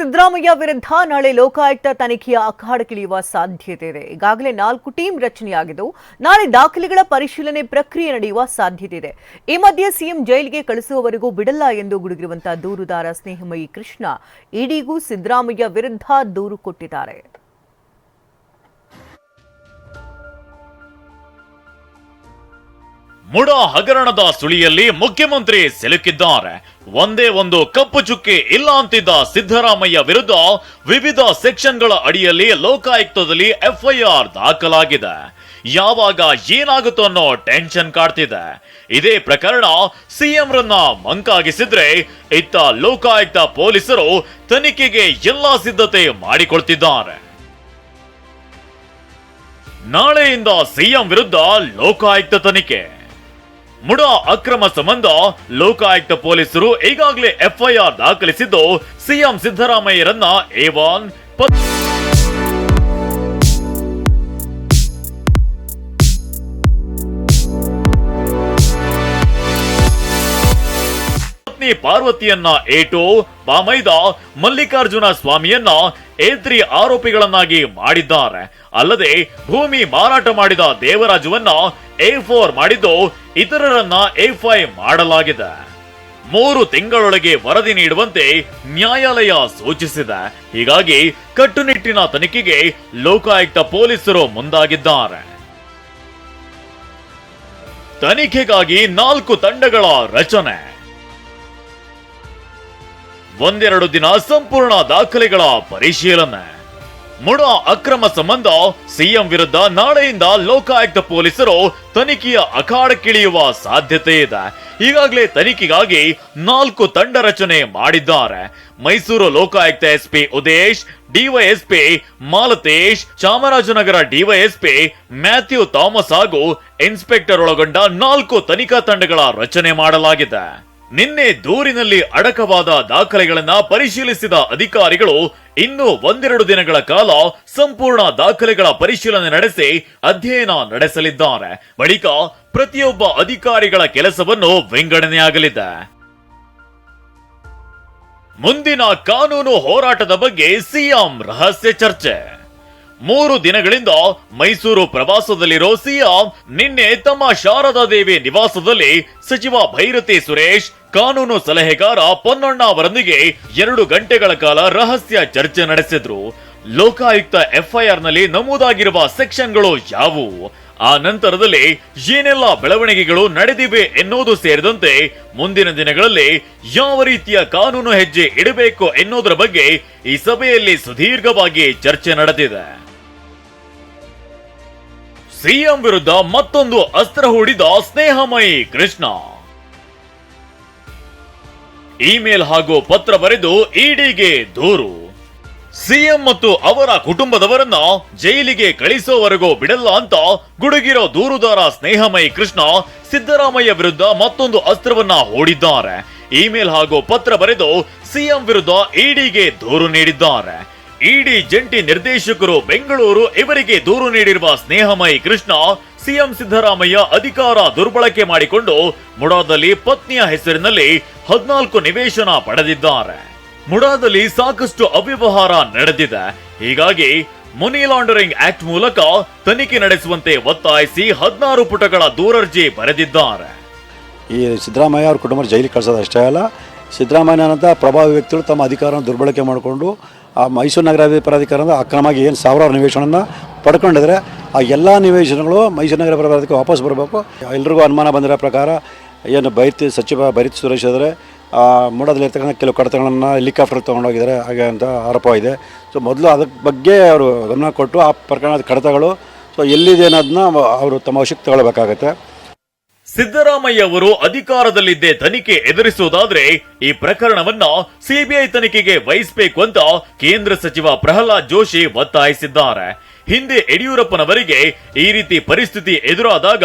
ಸಿದ್ದರಾಮಯ್ಯ ವಿರುದ್ಧ ನಾಳೆ ಲೋಕಾಯುಕ್ತ ತನಿಖೆಯ ಅಖಾಡಕ್ಕಿಳಿಯುವ ಸಾಧ್ಯತೆ ಇದೆ. ಈಗಾಗಲೇ ನಾಲ್ಕು ಟೀಂ ರಚನೆಯಾಗಿದ್ದು, ನಾಳೆ ದಾಖಲೆಗಳ ಪರಿಶೀಲನೆ ಪ್ರಕ್ರಿಯೆ ನಡೆಯುವ ಸಾಧ್ಯತೆ ಇದೆ. ಈ ಮಧ್ಯೆ ಸಿಎಂ ಜೈಲಿಗೆ ಕಳಿಸುವವರೆಗೂ ಬಿಡಲ್ಲ ಎಂದು ಗುಡುಗಿರುವಂತಹ ದೂರುದಾರ ಸ್ನೇಹಮಯಿ ಕೃಷ್ಣ, ಇಡಿಗೂ ಸಿದ್ದರಾಮಯ್ಯ ವಿರುದ್ಧ ದೂರು ಕೊಟ್ಟಿದ್ದಾರೆ. ಮುಡ ಹಗರಣದ ಸುಳಿಯಲ್ಲಿ ಮುಖ್ಯಮಂತ್ರಿ ಸಿಲುಕಿದ್ದಾರೆ. ಒಂದೇ ಒಂದು ಕಪ್ಪು ಚುಕ್ಕಿ ಇಲ್ಲ ಅಂತಿದ್ದ ಸಿದ್ದರಾಮಯ್ಯ ವಿರುದ್ಧ ವಿವಿಧ ಸೆಕ್ಷನ್ಗಳ ಅಡಿಯಲ್ಲಿ ಲೋಕಾಯುಕ್ತದಲ್ಲಿ ಎಫ್ಐಆರ್ ದಾಖಲಾಗಿದೆ. ಯಾವಾಗ ಏನಾಗುತ್ತೋ ಅನ್ನೋ ಟೆನ್ಷನ್ ಕಾಡ್ತಿದೆ. ಇದೇ ಪ್ರಕರಣ ಸಿಎಂ ರನ್ನ ಮಂಕಾಗಿಸಿದ್ರೆ ಇತ್ತ ಲೋಕಾಯುಕ್ತ ಪೊಲೀಸರು ತನಿಖೆಗೆ ಎಲ್ಲಾ ಸಿದ್ಧತೆ ಮಾಡಿಕೊಳ್ತಿದ್ದಾರೆ. ನಾಳೆಯಿಂದ ಸಿಎಂ ವಿರುದ್ಧ ಲೋಕಾಯುಕ್ತ ತನಿಖೆ. ಮುಡ ಅಕ್ರಮ ಸಂಬಂಧ ಲೋಕಾಯುಕ್ತ ಪೊಲೀಸರು ಈಗಾಗಲೇ ಎಫ್ಐಆರ್ ದಾಖಲಿಸಿದ್ದು ಸಿಎಂ ಸಿದ್ದರಾಮಯ್ಯರನ್ನ ಏವಾನ್ ಪಾರ್ವತಿಯನ್ನ ಏಟು, ಬಾಮೈದ, ಮಲ್ಲಿಕಾರ್ಜುನ ಸ್ವಾಮಿಯನ್ನ ಏತ್ರಿ ಆರೋಪಿಗಳನ್ನಾಗಿ ಮಾಡಿದ್ದಾರೆ. ಅಲ್ಲದೆ ಭೂಮಿ ಮಾರಾಟ ಮಾಡಿದ ದೇವರಾಜುವನ್ನ ಎ ಫೋರ್ ಮಾಡಿದ್ದು ಇತರರನ್ನ ಎ ಮಾಡಲಾಗಿದೆ. ಮೂರು ತಿಂಗಳೊಳಗೆ ವರದಿ ನೀಡುವಂತೆ ನ್ಯಾಯಾಲಯ ಸೂಚಿಸಿದೆ. ಹೀಗಾಗಿ ಕಟ್ಟುನಿಟ್ಟಿನ ತನಿಖೆಗೆ ಲೋಕಾಯುಕ್ತ ಪೊಲೀಸರು ಮುಂದಾಗಿದ್ದಾರೆ. ತನಿಖೆಗಾಗಿ ನಾಲ್ಕು ತಂಡಗಳ ರಚನೆ. ಒಂದೆರಡು ದಿನ ಸಂಪೂರ್ಣ ದಾಖಲೆಗಳ ಪರಿಶೀಲನೆ. ಮುಡ ಅಕ್ರಮ ಸಂಬಂಧ ಸಿಎಂ ವಿರುದ್ಧ ನಾಳೆಯಿಂದ ಲೋಕಾಯುಕ್ತ ಪೊಲೀಸರು ತನಿಖೆಯ ಅಖಾಡಕ್ಕಿಳಿಯುವ ಸಾಧ್ಯತೆ ಇದೆ. ಈಗಾಗಲೇ ತನಿಖೆಗಾಗಿ ನಾಲ್ಕು ತಂಡ ರಚನೆ ಮಾಡಿದ್ದಾರೆ. Mysuru Lokayukta SP Udesh, DYSP Malatesh, Chamarajanagar DYSP Mathew Thomas ಹಾಗೂ ಇನ್ಸ್ಪೆಕ್ಟರ್ ಒಳಗೊಂಡ ನಾಲ್ಕು ತನಿಖಾ ತಂಡಗಳ ರಚನೆ ಮಾಡಲಾಗಿದೆ. ನಿನ್ನೆ ದೂರಿನಲ್ಲಿ ಅಡಕವಾದ ದಾಖಲೆಗಳನ್ನ ಪರಿಶೀಲಿಸಿದ ಅಧಿಕಾರಿಗಳು ಇನ್ನು ಒಂದೆರಡು ದಿನಗಳ ಕಾಲ ಸಂಪೂರ್ಣ ದಾಖಲೆಗಳ ಪರಿಶೀಲನೆ ನಡೆಸಿ ಅಧ್ಯಯನ ನಡೆಸಲಿದ್ದಾರೆ. ಬಳಿಕ ಪ್ರತಿಯೊಬ್ಬ ಅಧಿಕಾರಿಗಳ ಕೆಲಸವನ್ನು ವಿಂಗಡಣೆಯಾಗಲಿದೆ ಮುಂದಿನ ಕಾನೂನು ಹೋರಾಟದ ಬಗ್ಗೆ ಸಿಎಂ ರಹಸ್ಯ ಚರ್ಚೆ. ಮೂರು ದಿನಗಳಿಂದ ಮೈಸೂರು ಪ್ರವಾಸದಲ್ಲಿರೋ ಸಿಎಂ ನಿನ್ನೆ ತಮ್ಮ ಶಾರದಾ ದೇವಿ ನಿವಾಸದಲ್ಲಿ ಸಚಿವ ಭೈರತಿ ಸುರೇಶ್, ಕಾನೂನು ಸಲಹೆಗಾರ ಪೊನ್ನಣ್ಣ ಅವರೊಂದಿಗೆ ಎರಡು ಗಂಟೆಗಳ ಕಾಲ ರಹಸ್ಯ ಚರ್ಚೆ ನಡೆಸಿದ್ರು. ಲೋಕಾಯುಕ್ತ ಎಫ್ಐಆರ್ನಲ್ಲಿ ನಮೂದಾಗಿರುವ ಸೆಕ್ಷನ್ಗಳು ಯಾವುವು? ಆ ನಂತರದಲ್ಲಿ ಏನೆಲ್ಲ ಬೆಳವಣಿಗೆಗಳು ನಡೆದಿವೆ ಎನ್ನುವುದು ಸೇರಿದಂತೆ ಮುಂದಿನ ದಿನಗಳಲ್ಲಿ ಯಾವ ರೀತಿಯ ಕಾನೂನು ಹೆಜ್ಜೆ ಇಡಬೇಕು ಎನ್ನುವುದರ ಬಗ್ಗೆ ಈ ಸಭೆಯಲ್ಲಿ ಸುದೀರ್ಘವಾಗಿ ಚರ್ಚೆ ನಡೆದಿದೆ. ಸಿಎಂ ವಿರುದ್ಧ ಮತ್ತೊಂದು ಅಸ್ತ್ರ ಹೂಡಿದ ಸ್ನೇಹಮಯಿ ಕೃಷ್ಣ. ಇಮೇಲ್ ಹಾಗೂ ಪತ್ರ ಬರೆದು ಇಡಿಗೆ ದೂರು. ಸಿಎಂ ಮತ್ತು ಅವರ ಕುಟುಂಬದವರನ್ನ ಜೈಲಿಗೆ ಕಳಿಸೋವರೆಗೂ ಬಿಡಲ್ಲ ಅಂತ ಗುಡುಗಿರೋ ದೂರುದಾರ ಸ್ನೇಹಮಯಿ ಕೃಷ್ಣ ಸಿದ್ದರಾಮಯ್ಯ ವಿರುದ್ಧ ಮತ್ತೊಂದು ಅಸ್ತ್ರವನ್ನ ಹೂಡಿದ್ದಾರೆ. ಇಮೇಲ್ ಹಾಗೂ ಪತ್ರ ಬರೆದು ಸಿಎಂ ವಿರುದ್ಧ ಇಡಿಗೆ ದೂರು ನೀಡಿದ್ದಾರೆ. ಇಡಿ ಜಂಟಿ ನಿರ್ದೇಶಕರು ಬೆಂಗಳೂರು ಇವರಿಗೆ ದೂರು ನೀಡಿರುವ ಸ್ನೇಹಮಯಿ ಕೃಷ್ಣ, ಸಿಎಂ ಸಿದ್ದರಾಮಯ್ಯ ಅಧಿಕಾರ ದುರ್ಬಳಕೆ ಮಾಡಿಕೊಂಡು ಮುಡಾದಲ್ಲಿ ಪತ್ನಿಯ ಹೆಸರಿನಲ್ಲಿ ಹದಿನಾಲ್ಕು ನಿವೇಶನ ಪಡೆದಿದ್ದಾರೆ. ಮುಡಾದಲ್ಲಿ ಸಾಕಷ್ಟು ಅವ್ಯವಹಾರ ನಡೆದಿದೆ. ಹೀಗಾಗಿ ಮನಿ ಲಾಂಡರಿಂಗ್ ಆಕ್ಟ್ ಮೂಲಕ ತನಿಖೆ ನಡೆಸುವಂತೆ ಒತ್ತಾಯಿಸಿ ಹದಿನಾರು ಪುಟಗಳ ದೂರರ್ಜಿ ಬರೆದಿದ್ದಾರೆ. ಈ ಸಿದ್ದರಾಮಯ್ಯ ಅವ್ರ ಕುಟುಂಬ ಜೈಲಿಗೆ ಕಳ್ಸೋದು ಅಷ್ಟೇ ಅಲ್ಲ, ಸಿದ್ದರಾಮಯ್ಯನಂತ ಪ್ರಭಾವಿ ವ್ಯಕ್ತಿಗಳು ತಮ್ಮ ಅಧಿಕಾರನ ದುರ್ಬಳಕೆ ಮಾಡಿಕೊಂಡು ಆ ಮೈಸೂರು ನಗರಾಭಿವೃದ್ಧಿ ಪ್ರಾಧಿಕಾರದ ಅಕ್ರಮವಾಗಿ ಏನು ಸಾವಿರಾರು ನಿವೇಶನವನ್ನು ಪಡ್ಕೊಂಡಿದ್ರೆ ಆ ಎಲ್ಲ ನಿವೇಶನಗಳು ಮೈಸೂರು ನಗರ ಪ್ರಾಧಿಕಾರ ವಾಪಸ್ ಬರಬೇಕು. ಎಲ್ರಿಗೂ ಅನುಮಾನ ಬಂದಿರೋ ಪ್ರಕಾರ ಏನು ಬೈತಿ ಸಚಿವ ಭರಿತ್ ಸುರೇಶ್ ಆದರೆ ಮೂಡದಲ್ಲಿ ಇರ್ತಕ್ಕಂಥ ಕೆಲವು ಕಡತಗಳನ್ನು ಹೆಲಿಕಾಪ್ಟರ್ ತೊಗೊಂಡೋಗಿದ್ದಾರೆ, ಹಾಗೆ ಅಂತ ಆರೋಪ ಇದೆ. ಸೊ ಮೊದಲು ಅದಕ್ಕೆ ಬಗ್ಗೆ ಅವರು ಗಮನ ಕೊಟ್ಟು ಆ ಪ್ರಕರಣದ ಕಡತಗಳು, ಸೊ ಎಲ್ಲಿದೆ ಅನ್ನೋದನ್ನ ಅವರು ತಮ್ಮ ವಶಕ್ಕೆ ತಗೊಳ್ಬೇಕಾಗತ್ತೆ. ಸಿದ್ದರಾಮಯ್ಯ ಅವರು ಅಧಿಕಾರದಲ್ಲಿದ್ದೇ ತನಿಖೆ ಎದುರಿಸುವುದಾದ್ರೆ ಈ ಪ್ರಕರಣವನ್ನ ಸಿಬಿಐ ತನಿಖೆಗೆ ವಹಿಸಬೇಕು ಅಂತ ಕೇಂದ್ರ ಸಚಿವ ಪ್ರಹ್ಲಾದ್ ಜೋಶಿ ಒತ್ತಾಯಿಸಿದ್ದಾರೆ. ಹಿಂದೆ ಯಡಿಯೂರಪ್ಪನವರಿಗೆ ಈ ರೀತಿ ಪರಿಸ್ಥಿತಿ ಎದುರಾದಾಗ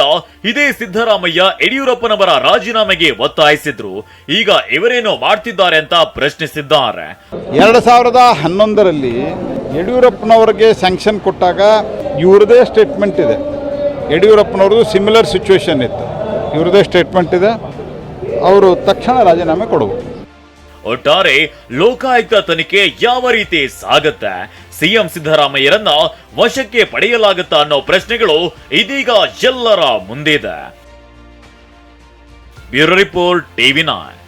ಇದೇ ಸಿದ್ದರಾಮಯ್ಯ ಯಡಿಯೂರಪ್ಪನವರ ರಾಜೀನಾಮೆಗೆ ಒತ್ತಾಯಿಸಿದ್ರು. ಈಗ ಇವರೇನೋ ಮಾಡ್ತಿದ್ದಾರೆ ಅಂತ ಪ್ರಶ್ನಿಸಿದ್ದಾರೆ. ಎರಡ್ ಸಾವಿರದ ಹನ್ನೊಂದರಲ್ಲಿ ಯಡಿಯೂರಪ್ಪನವರಿಗೆ ಸ್ಯಾಂಕ್ಷನ್ ಕೊಟ್ಟಾಗ ಇವರದೇ ಸ್ಟೇಟ್ಮೆಂಟ್ ಇದೆ. ಯಡಿಯೂರಪ್ಪನವ್ರದ್ದು ಸಿಮಿಲರ್ ಸಿಚುವೇಶನ್ ಇತ್ತು. ಇವ್ರದೇ ಸ್ಟೇಟ್ಮೆಂಟ್ ಇದೆ. ಅವರು ತಕ್ಷಣ ರಾಜೀನಾಮೆ ಕೊಡಬೇಕು ಒಟ್ಟಾರೆ ಲೋಕಾಯುಕ್ತ ತನಿಖೆ ಯಾವ ರೀತಿ ಸಾಗತ್ತೆ? ಸಿಎಂ ಸಿದ್ದರಾಮಯ್ಯರನ್ನ ವಶಕ್ಕೆ ಪಡೆಯಲಾಗುತ್ತಾ ಅನ್ನೋ ಪ್ರಶ್ನೆಗಳು ಇದೀಗ ಎಲ್ಲರ ಮುಂದಿದೆ. Bureau report, TV nine